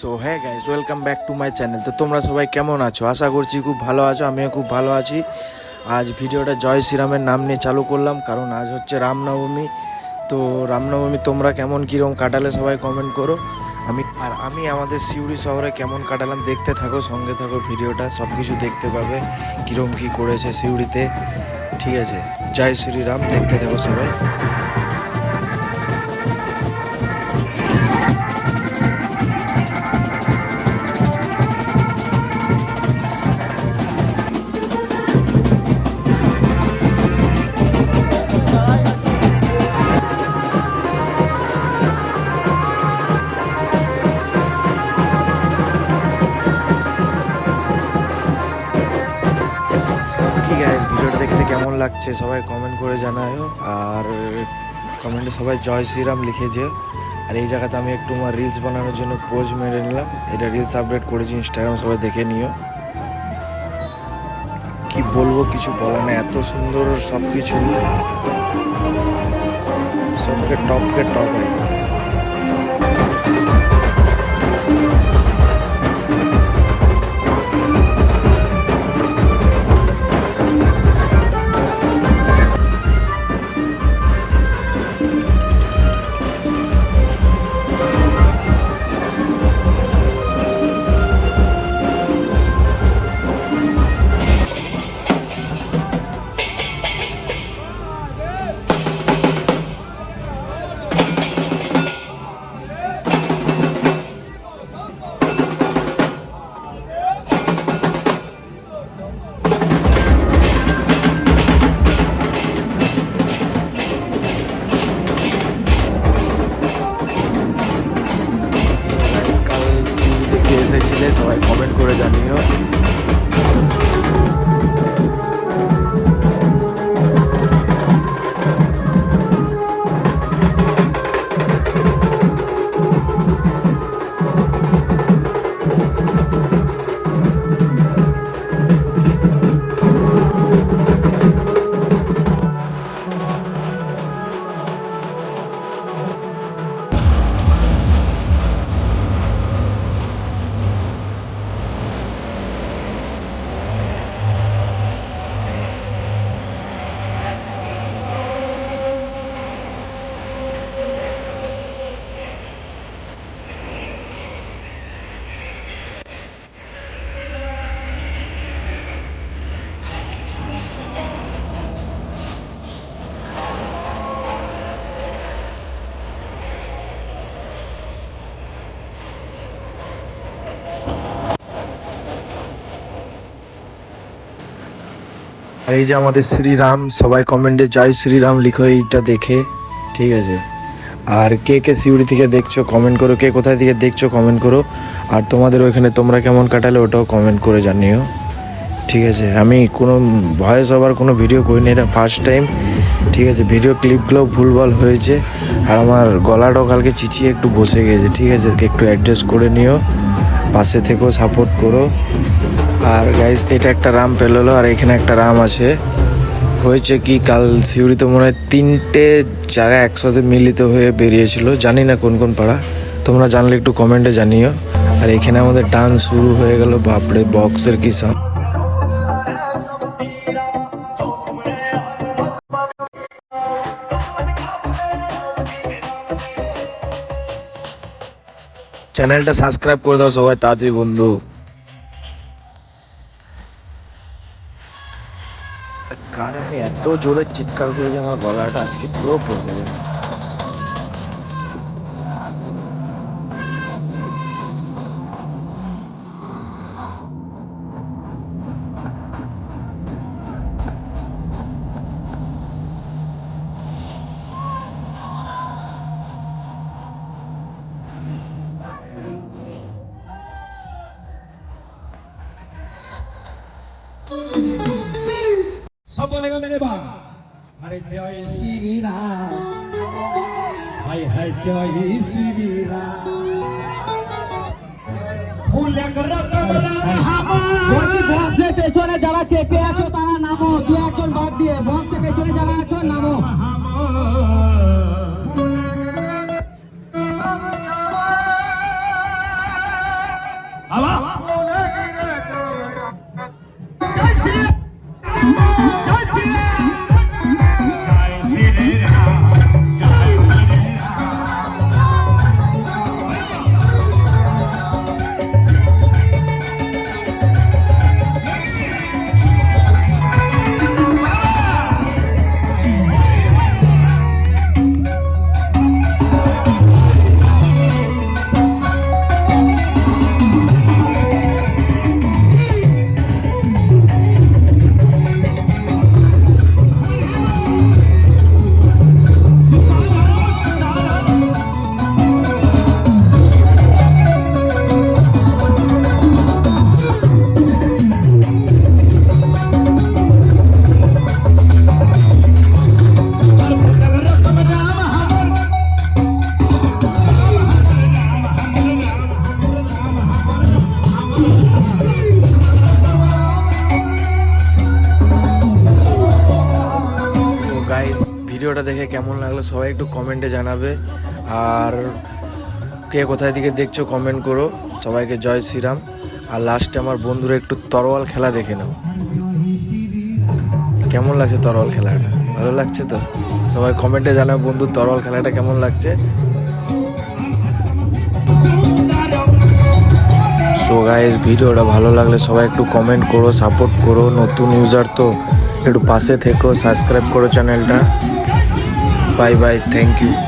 So হ্যাঁ guys welcome back to my channel তো তোমরা সবাই কেমন আছো? আশা করছি খুব ভালো আছো, আমিও খুব ভালো আছি। আজ ভিডিওটা জয় শ্রীরামের নাম নিয়ে চালু করলাম, কারণ আজ হচ্ছে রামনবমী। তো রামনবমী তোমরা কেমন কীরকম কাটালে সবাই কমেন্ট করো। আমি, আর আমি আমাদের সিউড়ি শহরে কেমন কাটালাম দেখতে থাকো, সঙ্গে থাকো ভিডিওটা সব কিছু দেখতে পাবে কীরকম কী করেছে সিউড়িতে। ঠিক আছে, জয় শ্রীরাম, দেখতে থাকো সবাই। লাগছে, সবাই কমেন্ট করে জানায় আর কমেন্টে সবাই জয় শ্রীরাম লিখে যেও। আর এই জায়গাতে আমি একটু আমার রিলস বানানোর জন্য পোজ মেরে নিলাম। এটা রিলস আপডেট করেছি ইনস্টাগ্রাম সবাই দেখে নিও। কি বলব, কিছু বলা না এত সুন্দর সব কিছু সবকে টপকে টপ একদম। আর এই যে আমাদের শ্রীরাম, সবাই কমেন্টে জয় শ্রীরাম লিখো, এইটা দেখে, ঠিক আছে? আর কে কে সিউড়ি থেকে দেখছ কমেন্ট করো, কে কোথায় থেকে দেখছ কমেন্ট করো। আর তোমাদের ওইখানে তোমরা কেমন কাটালে, ওটাও কমেন্ট করে জানিও, ঠিক আছে? আমি কোনো ভয়েস ওভার কোনো ভিডিও করিনি এটা ফার্স্ট টাইম ঠিক আছে? ভিডিও ক্লিপগুলো ভুলভাল হয়েছে, আর আমার গলাটাও কালকে চিচিয়ে একটু বসে গেছে, ঠিক আছে? একটু অ্যাডজাস্ট করে নিও। পাশে থেকেও সাপোর্ট করো। আর গাইস এটা একটা রাম পেলোলো আর এখানে একটা রাম আছে। হয়েছে কি, কাল সিউড়িতে মনে হয় তিনটে জায়গা একসাথে মিলিত হয়ে বেরিয়েছিল। জানি না কোন কোন পাড়া। তোমরা জানলে একটু কমেন্টে জানিও। আর এখানে আমাদের ডান্স শুরু হয়ে গেল বাপড়ে বক্সের কি সাউন্ড চ্যানেলটা সাবস্ক্রাইব করে দাও সবাই, তাড়াতাড়ি বন্ধু। কার আমি এত জোরে চিৎকার করে যে আমার গলাটা আজকে পুরো বসে গেছে। सब बोलेगा मेरे बा अरे जय श्री राम हाय हाय जय श्री राम ফুল এক রকম রাম বলছি বক্সের পেছনে যারা চেপে আছো তারা নামো দু একজন বাদ দিয়ে বক্সের পেছনে যারা আছো নামো Yeah! ভিডিওটা দেখে কেমন লাগল সবাই একটু কমেন্টে জানাবে। আর কে কোথায় দিকে দেখছ কমেন্ট করো। সবাইকে জয় শ্রীরাম। আর লাস্টে আমার বন্ধুরা একটু তরোয়াল খেলা দেখে নাও। কেমন লাগছে তরোয়াল খেলাটা? ভালো লাগছে তো? সবাই কমেন্টে জানাও বন্ধু, তরোয়াল খেলাটা কেমন লাগছে? সো গাইস ভিডিওটা ভালো লাগলে সবাই একটু কমেন্ট করো সাপোর্ট করো। নতুন ইউজার তো একটু পাশে থেকো সাবস্ক্রাইব করো চ্যানেলটা বাই বাই থ্যাংক ইউ